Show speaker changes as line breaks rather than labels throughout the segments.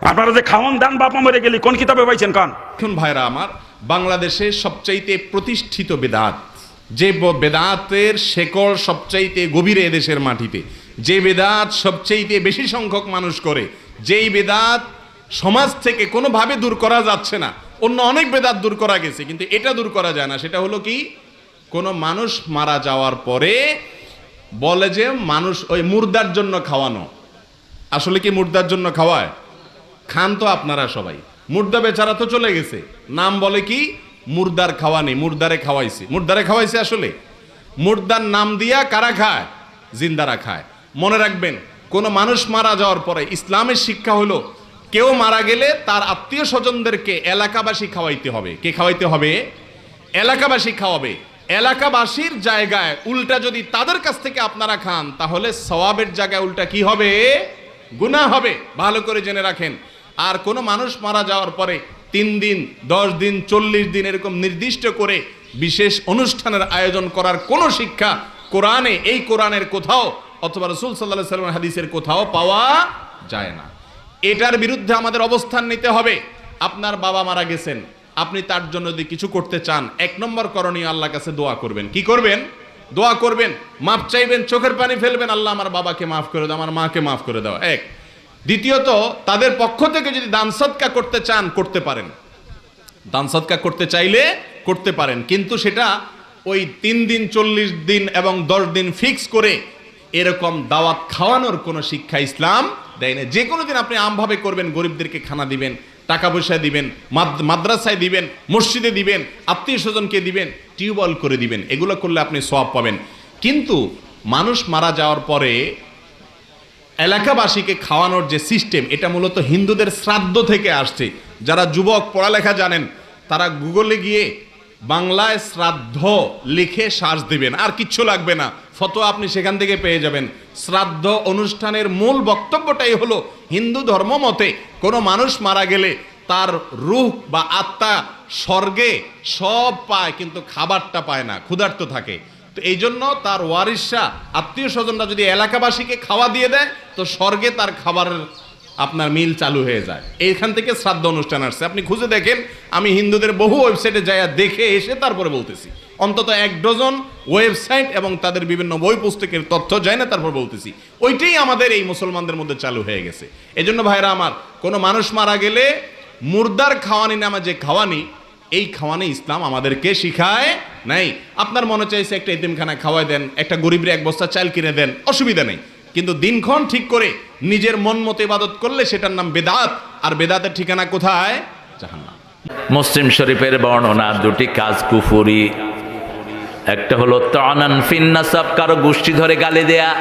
আপনারা যে খাওয়ান দান বাপা মরে গেলি, কোন কিতাবে পাইছেন কান?
এখন ভাইরা আমার, বাংলাদেশে সবচাইতে প্রতিষ্ঠিত বেদাত, যে বেদাতের শেকড় সবচাইতে গভীরে এদেশের মাটিতে, যে বেদাত সবচাইতে বেশি সংখ্যক মানুষ করে, যেই বেদাত সমাজ থেকে কোনোভাবে দূর করা যাচ্ছে না, অন্য অনেক বেদাত দূর করা গেছে, কিন্তু এটা দূর করা যায় না, সেটা হলো কি? কোনো মানুষ মারা যাওয়ার পরে বলে যে মানুষ ওই মুর্দার জন্য খাওয়ানো। আসলে কি মুর্দার জন্য খাওয়ায়? খান তো আপনারা সবাই। মুর্দা বেচারা তো চলে গেছে। নাম বলে কি? মুর্দার খাওয়ানি, মুর্দারে খাওয়াইছে। মুর্দারে খাওয়াইছে আসলে? মুর্দার নাম দিয়া কারা খায়? জিন্দারা খায়। মনে রাখবেন, কোনো মানুষ মারা যাওয়ার পরে ইসলামের শিক্ষা হলো, কেউ মারা গেলে তার আত্মীয় স্বজনদেরকে এলাকাবাসী খাওয়াইতে হবে। কে খাওয়াইতে হবে? এলাকাবাসী খাওয়াবে। এলাকাবাসীর জায়গায় উল্টা যদি তাদের কাছ থেকে আপনারা খান, তাহলে সওয়াবের জায়গায় উল্টা কি হবে? গুনাহ হবে। ভালো করে জেনে রাখেন। আর কোনো মানুষ মারা যাওয়ার পরে তিন দিন, দশ দিন, চল্লিশ দিন এরকম নির্দিষ্ট করে বিশেষ অনুষ্ঠানের আয়োজন করার কোনো শিক্ষা কোরআনে, এই কোরআনের কোথাও অথবা রসুল সাল্লাহ সাল্লাম হাদিসের কোথাও পাওয়া যায় না। এটার বিরুদ্ধে আমাদের অবস্থান নিতে হবে। আপনার বাবা মারা গেছেন, আপনি তার জন্য যদি কিছু করতে চান, এক নম্বর করণীয় আল্লাহ কাছে দোয়া করবেন। কি করবেন? দোয়া করবেন, মাপ চাইবেন, চোখের পানি ফেলবেন, আল্লাহ আমার বাবাকে মাফ করে দাও, আমার মাকে মাফ করে দাও। এক দ্বিতীয়ত, তাদের পক্ষ থেকে যদি দান সৎকা করতে চান, করতে পারেন। দান সৎকা করতে চাইলে করতে পারেন, কিন্তু সেটা ওই তিন দিন, চল্লিশ দিন এবং দশ দিন ফিক্স করে এরকম দাওয়াত খাওয়ানোর কোনো শিক্ষা ইসলাম দেয় না। যে কোনো দিন আপনি আমভাবে করবেন, গরিবদেরকে খানা দিবেন, টাকা পয়সা দিবেন মাদ্রাসায় দিবেন, মসজিদে দিবেন, আত্মীয় স্বজনকে দিবেন, টিউবওয়েল করে দিবেন, এগুলো করলে আপনি সব পাবেন। কিন্তু মানুষ মারা যাওয়ার পরে এলাকাবাসীকে খাওয়ানোর যে সিস্টেম, এটা মূলত হিন্দুদের শ্রাদ্ধ থেকে আসছে। যারা যুবক পড়ালেখা জানেন, তারা গুগলে গিয়ে বাংলায় শ্রাদ্ধ লিখে শ্বাস দিবেন। আর কিচ্ছু লাগবে না। ফটো আপনি সেখান থেকে পেয়ে যাবেন। শ্রাদ্ধ অনুষ্ঠানের মূল বক্তব্যটাই হলো, হিন্দু ধর্ম মতে কোনো মানুষ মারা গেলে তার রূহ বা আত্মা স্বর্গে সব পায়, কিন্তু খাবারটা পায় না, ক্ষুধার্ত থাকে। তো এই জন্য তার ওয়ারিসরা আত্মীয় স্বজনরা যদি এলাকাবাসীকে খাওয়া দিয়ে দেয়, তো স্বর্গে তার খাবারের আপনার মিল চালু হয়ে যায়। এইখান থেকে শ্রাদ্ধ অনুষ্ঠান আসছে। আপনি খুঁজে দেখেন, আমি হিন্দুদের বহু ওয়েবসাইটে যাইয়া দেখে এসে তারপরে বলতেছি। অন্তত এক ডজন ওয়েবসাইট এবং তাদের বিভিন্ন বই পুস্তকের তথ্য যায় না তারপর বলতেছি। ওইটাই আমাদের এই মুসলমানদের মধ্যে চালু হয়ে গেছে। এজন্য ভাইরা আমার, কোনো মানুষ মারা গেলে মুর্দার খাওয়ানি নামা যে খাওয়ানি এই খাওয়ানি ইসলাম আমাদেরকে শিখায় নাই। আপনার মনে চাইছে একটা এতিমখানা খাওয়াই দেন, একটা গরিবের এক বস্তা চাল কিনে দেন, অসুবিধা নেই। কিন্তু দিনক্ষণ ঠিক করে নিজের মন মতো ইবাদত করলে সেটার নাম বেদাত, আর বেদাতের ঠিকানা কোথায়? জাহান্নাম।
মুসলিম শরীফের বর্ণনা, দুটি কাজ কুফুরি। একটা হলো তানান ফিন্নাসাব, কারও গোষ্ঠী ধরে গালি দেয়া।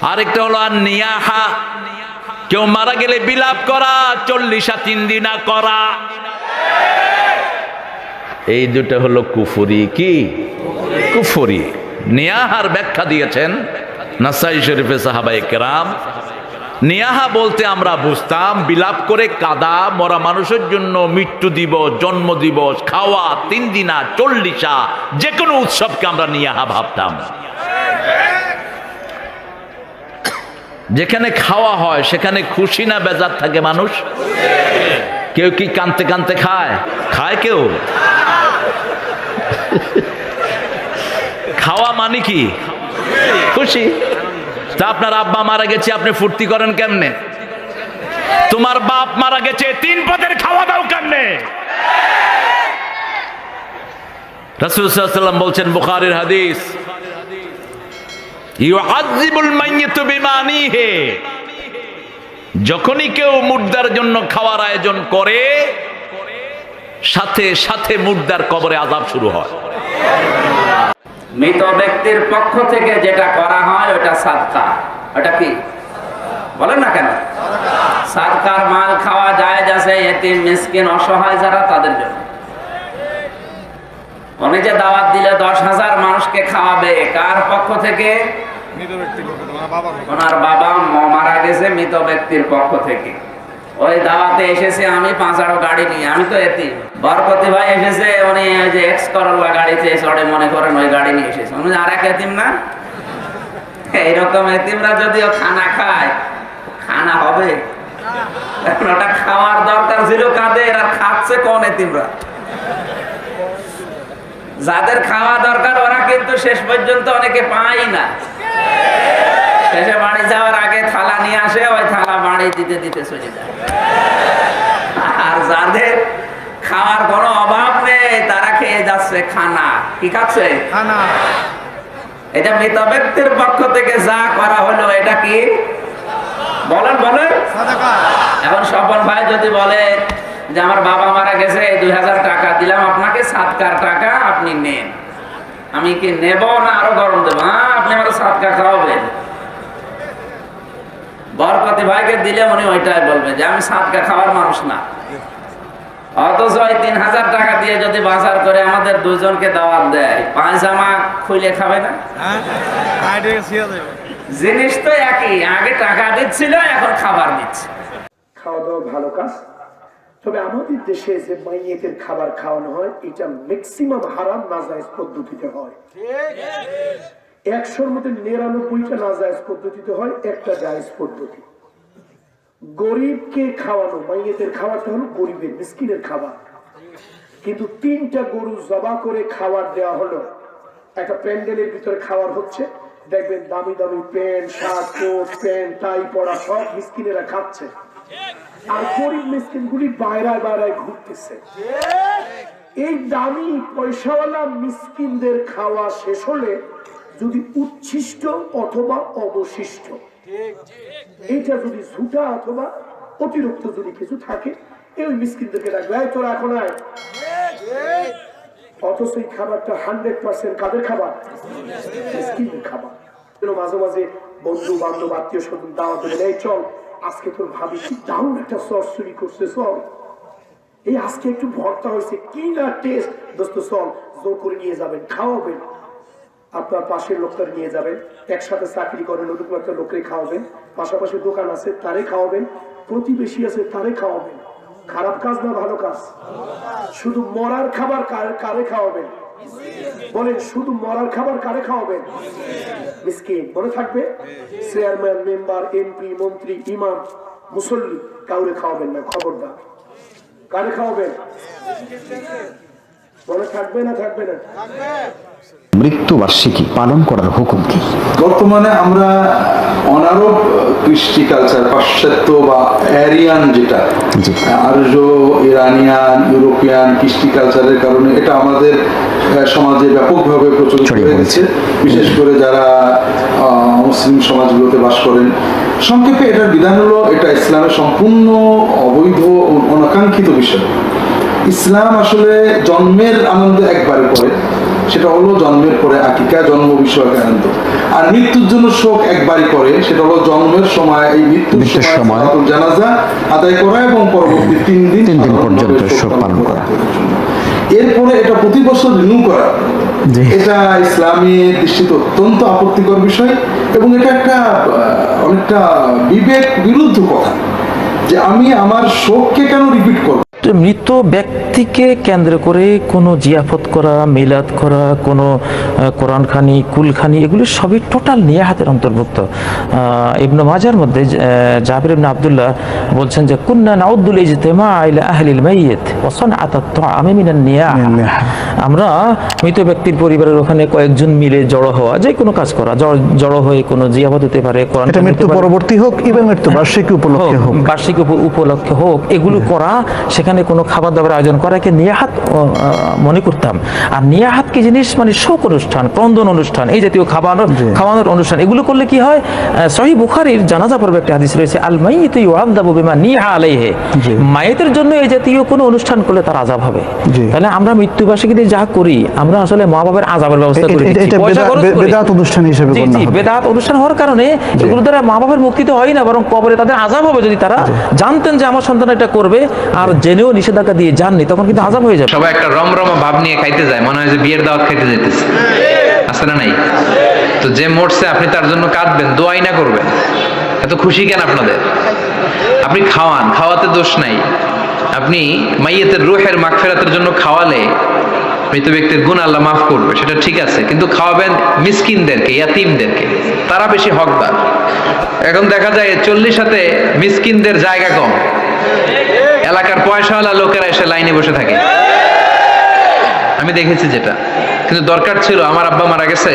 আরেকটা হলো আর নিয়াহা কেউ মারা গেলে বিলাপ করা, চল্লিশা তিন দিনা করা। এই দুটো হলো কুফুরি কি? কুফুরি। নিয়াহার ব্যাখ্যা দিয়েছেন নাসাই শরীফে সাহাবাই কেরাম। নিয়াহা বলতে আমরা বুঝতাম, বিলাপ করে কাদা, মরা মানুষের জন্য মৃত্যু দিবস, জন্ম দিবস, খাওয়া, তিন দিনা, চল্লিশা যে কোনো উৎসবকে আমরা নিয়াহা ভাবতাম। যেখানে খাওয়া হয়, সেখানে খুশি না বেজার থাকে মানুষ? কেউ কি কানতে কানতে খায়? খায় কেউ? খাওয়া মানে কি? খুশি? তা আপনার আব্বা মারা গেছে, আপনি ফুর্তি করেন কেমনে? তোমার বাপ মারা গেছে, তিন পদের খাওয়া দাও কেমনে? রাসূলুল্লাহ বলছেন, বুখারীর হাদিস যখনই কেউ মুর্দার জন্য খাওয়ার আয়োজন করে সাথে সাথে মুর্দার কবরে আযাব শুরু হয়।
মৃত ব্যক্তির পক্ষ থেকে যেটা করা হয় ওটা সাদকা। ওটা কি? বলেন না কেন? সাদকার মাল খাওয়া যায় যাচ্ছে এতিম মিসকিন অসহায় যারা তাদের জন্য। উনি যে দাওয়াত দিলে দশ হাজার মানুষকে খাওয়াবে কার পক্ষ থেকে? ওনার বাবা মারা গেছে মৃত ব্যক্তির পক্ষ থেকে। ওই দাওয়াতে এসেছে, আমি পাঁচ পাঁচারো গাড়ি নিয়ে আমি তো এতি বরকতি ভাই এসেছে, উনি ওই যে এক্স করল্লা গাড়িতে চড়ে, মনে করেন ওই গাড়ি নিয়ে এসেছে। উনি আর এক এতিম না? এইরকম এতিমরা যদিও খানা খায়, খানা হবে। ওটা খাওয়ার দরকার ছিল আর খাচ্ছে কোন এতিমরা? যাদের খাওয়া দরকার, ওরা কিন্তু শেষ পর্যন্ত অনেকে পাই না। শেষে বাড়ি যাওয়ার আগে থালা নিয়ে আসে ওই থালা বাড়ি দিতে দিতে চলে যায়। আর যাদের খাওয়ার কোনো অভাব নেই তারা খেয়ে যাচ্ছে খানা। কি খাচ্ছে?
খানা।
এটা মৃত ব্যক্তির পক্ষ থেকে যা করা হলো এটা কি? বলেন বলেন। এখন স্বপন ভাই যদি বলে যে আমার বাবা মারা গেছে দুই হাজার টাকা দিলাম আপনাকে সাতকার টাকা আপনি নেন। আমি কি নেব না আরও গরম দেবো? হ্যাঁ আপনি আমার সাতকা খাওয়াবেন। বরকতি ভাইকে দিলে উনি ওইটাই বলবে যে আমি সাতকা খাওয়ার মানুষ না। অথচ ওই তিন হাজার টাকা দিয়ে যদি বাজার করে আমাদের দুজনকে দাওয়াত দেয় পায়জামা খুলে খাবে না?
হ্যাঁ
জিনিস তো একই আগে টাকা দিচ্ছিল এখন খাবার দিচ্ছে।
খাওয়া দাওয়া ভালো কাজ। তবে আমাদের দেশে যে মাইয়েতের খাবার খাওয়ানো হয় এটা ম্যাক্সিমাম হারাম নাজায়েজ পদ্ধতিতে হয়। একশোর মধ্যে নিরানব্বইটা নাজায়েজ পদ্ধতিতে হয়, একটা জায়েজ পদ্ধতি। গরিবকে খাওয়ানো মাইয়েতের খাবারটা হলো গরিবের, মিসকিনের খাবার। কিন্তু তিনটা গরু জবা করে খাবার দেওয়া হলো। একটা প্যান্ডেলের ভিতরে খাবার হচ্ছে। দেখবেন দামি দামি pant, shirt, coat, pant, tie পরা সব মিসকিনেরা খাচ্ছে। আর গরিব মিসকিন গুলি বাইরায় বাইরায় ঘুরতেছে। এই দামি পয়সাওয়ালা মিসকিনদের খাওয়া শেষ হলে যদি উচ্ছিষ্ট অথবা অবশিষ্ট। এইটা যদি ঝুটা অথবা অতিরিক্ত যদি কিছু থাকে এই মিসকিনদেরকে রাখবে। তোরা এখন আয়। অথচ এই খাবারটা হান্ড্রেড পার্সেন্ট কাদের খাবার? মিসকিনদের খাবার। মাঝে মাঝে বন্ধু বান্ধব আত্মীয় স্বজন দাওয়াত দেবেন এই চল আজকে তোর ভাবি কি দারুণ একটা সস চুরি করছে চল। এই আজকে একটু ভর্তা হয়েছে কি না টেস্ট? দোস্ত চল জোর করে নিয়ে যাবেন খাওয়াবেন। আপনার পাশের লোকটার নিয়ে যাবেন, একসাথে চাকরি করেন, ওরকম একটা লোককে খাওয়াবেন। পাশাপাশি দোকান আছে, তারে খাওয়াবেন, প্রতিবেশী আছে, তারে খাওয়াবেন। খারাপ কাজ না ভালো কাজ? শুধু মরার খাবার কার- কারে খাওয়াবেন? বলেন, শুধু মরার খাবার কারে খাওয়াবেন? মিসকিন, মনে থাকবে? চেয়ারম্যান, মেম্বার, এমপি, মন্ত্রী, ইমাম, মুসল্লি, কাউরে খাওয়াবেন না, খবরদার। কারে খাওয়াবেন? মনে থাকবে না থাকবে না?
মৃত্যুবার্ষিকী পালন করার হুকুম কি?
বর্তমানে আমরা অনারব কৃষ্টি কালচার পাশ্চাত্য বা অ্যারিয়ান যেটা। আর্য ইরানিয়ান ইউরোপিয়ান কৃষ্টি কালচারের কারণে এটা আমাদের সমাজে ব্যাপকভাবে প্রচলিত হয়ে গেছে। বিশেষ করে যারা আহ, মুসলিম সমাজগুলোতে বাস করেন। সংক্ষেপে এটার বিধান হলো এটা ইসলামের সম্পূর্ণ অবৈধ অনাকাঙ্ক্ষিত বিষয়। ইসলাম আসলে জন্মের আনন্দ একবারে করে সেটা হলো জন্মের পরে আকিকা জন্ম বিষয়ক আনন্দ। আর মৃত্যুর জন্য শোক একবারই করে সেটা হলো জন্মের সময় এই মৃত্যুর সময় জানাজা আদায় করা এবং পরবর্তী তিন দিন
তিন দিন পর্যন্ত
শোক
পালন করা।
এরপরে এটা প্রতি বছর রিনিউ করা। এটা ইসলামী দৃষ্টিতে অত্যন্ত আপত্তিকর বিষয় এবং এটা একটা অনেকটা বিবেক বিরুদ্ধ কথা। যে আমি আমার শোককে কেন রিপিট করব?
মৃত ব্যক্তিকে কেন্দ্র করে কোনো জিয়াফত করা মিলাদ করা কোনো কোরআনখানি কুলখানি এগুলি সবই টোটাল নিয়াহাতের অন্তর্ভুক্ত। ইবনু মাজার মধ্যে জাবির ইবনে আব্দুল্লাহ বলছেন যে কুন্না নাউদ্দুল ইজতেমা ইলা আহলিল মাইয়িত ওয়া সানআতাত তুআমি মিনান নিয়াহ। আমরা মৃত ব্যক্তির পরিবারের ওখানে কয়েকজন মিলে জড়ো হওয়া যে কোনো কাজ করা জড়- জড়ো হয়ে কোনো জিয়াফত হতে পারে কোরআন
মৃত্যু পরবর্তী হোক এবং মৃত্যু বার্ষিকী উপলক্ষে হোক।
বার্ষিক উপ- উপলক্ষে হোক এগুলো করা সেখানে কোনো খাবার দাবার আয়োজন করা একে নিয়াহাত মনে করতাম। আর নিয়াহাত কি জিনিস? মানে শোক অনুষ্ঠান ক্রন্দন অনুষ্ঠান এই জাতীয় খাবার খাওয়ানোর অনুষ্ঠান এগুলো করলে কি হয়? সহি বুখারীর জানাজা পর্বে একটা হাদিস রয়েছে আল মাইয়িত ইউআযাবু বিমা নিহা আলাইহি। মায়েতের জন্য এই জাতীয় কোনো অনুষ্ঠান করলে তার আযাব হবে। তাহলে আমরা মৃত্যুবার্ষিকীতে যা করি আমরা আসলে মা বাবার আযাবের ব্যবস্থা করে।
বেদাত অনুষ্ঠান হিসেবে গণ্য হবে।
বেদাত অনুষ্ঠান হওয়ার কারণে এগুলো দ্বারা মা বাবার মুক্তি তো হয় না বরং কবরে তাদের আজাব হবে যদি তারা জানতেন যে আমার সন্তান এটা করবে আর জেনেও নিষেধাজ্ঞা দিয়ে জাননি তখন কিন্তু আজাব হয়ে যাবে।
সবাই একটা রমরমা ভাব নিয়ে খাইতে যায়, মনে হয় যে বিয়ের দাওয়াত খাইতে যাইতেছে। আছে না নাই? তো যে মরছে, আপনি তার জন্য কাঁদবেন, দোয়াই না করবেন। এত খুশি কেন আপনাদের? আপনি খাওয়ান, খাওয়াতে দোষ নাই। আপনি মাইয়েতের রুহের মাগফেরাতের জন্য খাওয়ালে মৃত ব্যক্তির গুণ আল্লাহ মাফ করবে, সেটা ঠিক আছে, কিন্তু খাওয়াবেন মিসকিনদেরকে, ইয়াতিমদেরকে, তারা বেশি হকদার। এখন দেখা যায় চল্লিশ সাথে মিসকিনদের জায়গা কম। এলাকার পয়সাওয়ালা লোকেরা এসে লাইনে বসে থাকে। আমি দেখেছি যেটা। কিন্তু দরকার ছিল, আমার আব্বা মারা গেছে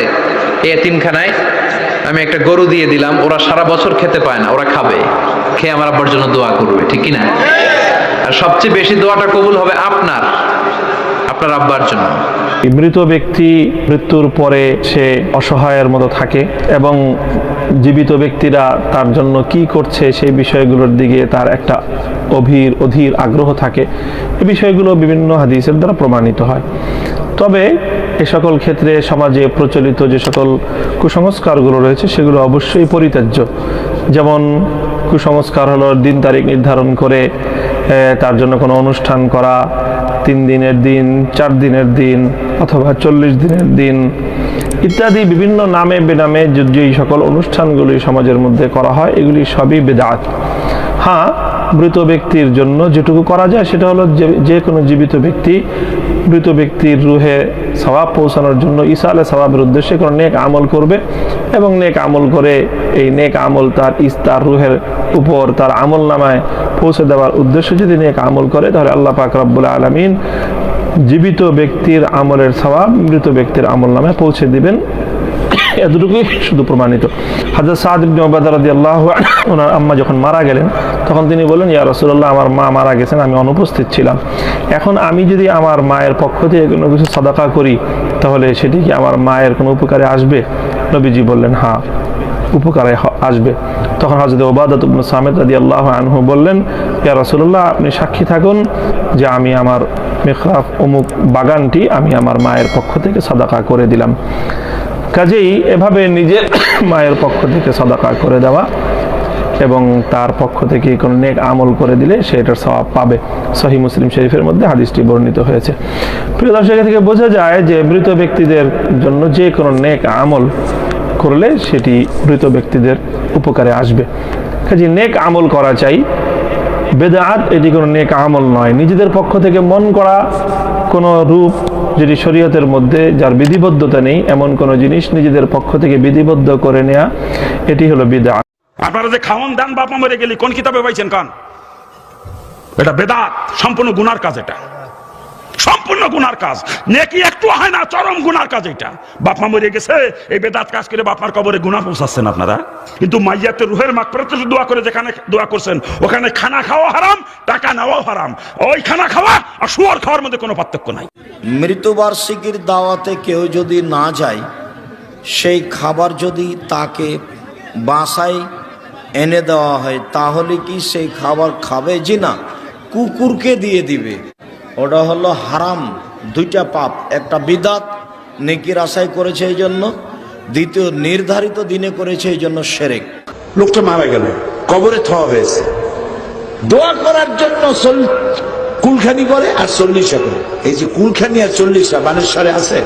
এই এতিমখানায়, আমি একটা গরু দিয়ে দিলাম, ওরা সারা বছর খেতে পায় না, ওরা খাবে। খেয়ে আমার আব্বার জন্য দোয়া করবে, ঠিক কি না আর সবচেয়ে বেশি দোয়াটা কবুল হবে আপনার। আপনার আব্বার জন্য।
মৃত ব্যক্তি মৃত্যুর পরে সে অসহায়ের মতো থাকে এবং জীবিত ব্যক্তিরা তার জন্য কি করছে সেই বিষয়গুলোর দিকে তার একটা অধীর অধীর আগ্রহ থাকে। এই বিষয়গুলো বিভিন্ন হাদিসের দ্বারা প্রমাণিত হয়। তবে এ সকল ক্ষেত্রে সমাজে প্রচলিত যে সকল কুসংস্কারগুলো রয়েছে সেগুলো অবশ্যই পরিত্যাজ্য। যেমন কুসংস্কার হলো দিন তারিখ নির্ধারণ করে তার জন্য কোনো অনুষ্ঠান করা তিন দিনের দিন, চার দিনের দিন, অথবা চল্লিশ দিনের দিন, ইত্যাদি বিভিন্ন নামে বেনামে যেই সকল অনুষ্ঠানগুলি সমাজের মধ্যে করা হয়, এগুলি সবই বেদাত। হ্যাঁ মৃত ব্যক্তির জন্য যেটুকু করা যায়, সেটা হলো যে যে কোনো জীবিত ব্যক্তি মৃত ব্যক্তির রুহে সবাব পৌঁছানোর জন্য ঈসা আলাহ সবাবের উদ্দেশ্যে কোনো নেক আমল করবে এবং নেক আমল করে এই নেক আমল তার ইস্তার রুহের উপর তার আমল নামায় পৌঁছে দেওয়ার উদ্দেশ্যে যদি নেক আমল করে, তাহলে আল্লাহ পাক রব্বুল আলমিন জীবিত ব্যক্তির আমলের স্বভাব মৃত ব্যক্তির আমল নামায় পৌঁছে দিবেন। এতটুকুই শুধু প্রমাণিত। হাজর সাদ ওনার আম্মা যখন মারা গেলেন, তখন তিনি বললেন, ইয়া রাসূলুল্লাহ, আমার মা মারা গেছেন, আমি অনুপস্থিত ছিলাম। এখন আমি যদি আমার মায়ের পক্ষ থেকে কোনো কিছু সাদাকা করি, তাহলে সেটি কি আমার মায়ের কোনো উপকারে আসবে? নবীজি বললেন হ্যাঁ উপকারে আসবে। তখন হজরত ওবাদত সামেদ রাদিয়াল্লাহু আনহু বললেন, ইয়া রাসূলুল্লাহ, আপনি সাক্ষী থাকুন যে আমি আমার মেখরাফ অমুক বাগানটি আমি আমার মায়ের পক্ষ থেকে সাদাকা করে দিলাম। কাজেই এভাবে নিজের মায়ের পক্ষ থেকে সদাকা করে দেওয়া এবং তার পক্ষ থেকে কোনো নেক আমল করে দিলে সে এটার স্বভাব পাবে। সহি মুসলিম শরীফের মধ্যে হাদিসটি বর্ণিত হয়েছে। প্রিয় দর্শক থেকে বোঝা যায় যে মৃত ব্যক্তিদের জন্য যে কোনো নেক আমল করলে সেটি মৃত ব্যক্তিদের উপকারে আসবে। কাজে নেক আমল করা চাই। বেদাত এটি কোনো নেক আমল নয়। নিজেদের পক্ষ থেকে মন করা কোনো রূপ যেটি শরীয়তের মধ্যে যার বিধিবদ্ধতা নেই, এমন কোনো জিনিস নিজেদের পক্ষ থেকে বিধিবদ্ধ করে নেয়া, এটি হলো বিদা
আপনারা যে খাওয়ান দান বাপা মরে গেলি, কোন কিতাবে পাইছেন কান? এটা বেদাত, সম্পূর্ণ গুনার কাজ এটা। সম্পূর্ণ গুনার কাজ। নেকি একটু হয় না, চরম গুনার কাজ এটা বাপমা মরে গেছে, এই বেদাত কাজ করে বাপমার কবরে গুনা পৌঁছাচ্ছেন আপনারা। কিন্তু মাইয়াতে রুহের মাকফেরত দোয়া করে যেখানে দোয়া করছেন, ওখানে খানা খাওয়া হারাম, টাকা নেওয়াও হারাম। ওই খানা খাওয়া আর শুয়ার খাওয়ার মধ্যে কোনো পার্থক্য নাই।
মৃত্যুবার্ষিকীর দাওয়াতে কেউ যদি না যায়, সেই খাবার যদি তাকে বাসায় এনে দেওয়া হয়, তাহলে কি সেই খাবার খাবে? জি না, কুকুরকে দিয়ে দিবে। ওটা হলো হারাম, দুইটা পাপ। একটা বিদাত নেকির আশায় করেছে এই জন্য। দ্বিতীয়, নির্ধারিত দিনে করেছে এই জন্য সেরেক।
লোকটা মারা গেল, কবরে থওয়া হয়েছে। দোয়া করার জন্য কুলখানি করে আর চল্লিশা করে। এই যে কুলখানি আর চল্লিশা বানেশ্বরে আছে?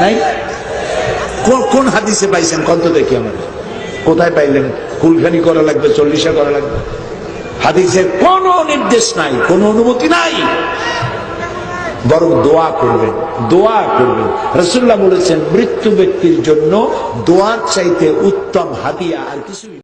নাই? কোন- কোন হাদিসে পাইছেন? কত দেখি আমাদের কোথায় পাইলেন? কুলখানি করা লাগবে, চল্লিশা করা লাগবে। হাদিসের কোন নির্দেশ নাই, কোন অনুমতি নাই। বরং দোয়া করবেন দোয়া করবেন। রসুল্লাহ বলেছেন, মৃত্যু ব্যক্তির জন্য দোয়ার চাইতে উত্তম হাদিয়া আর কিছুই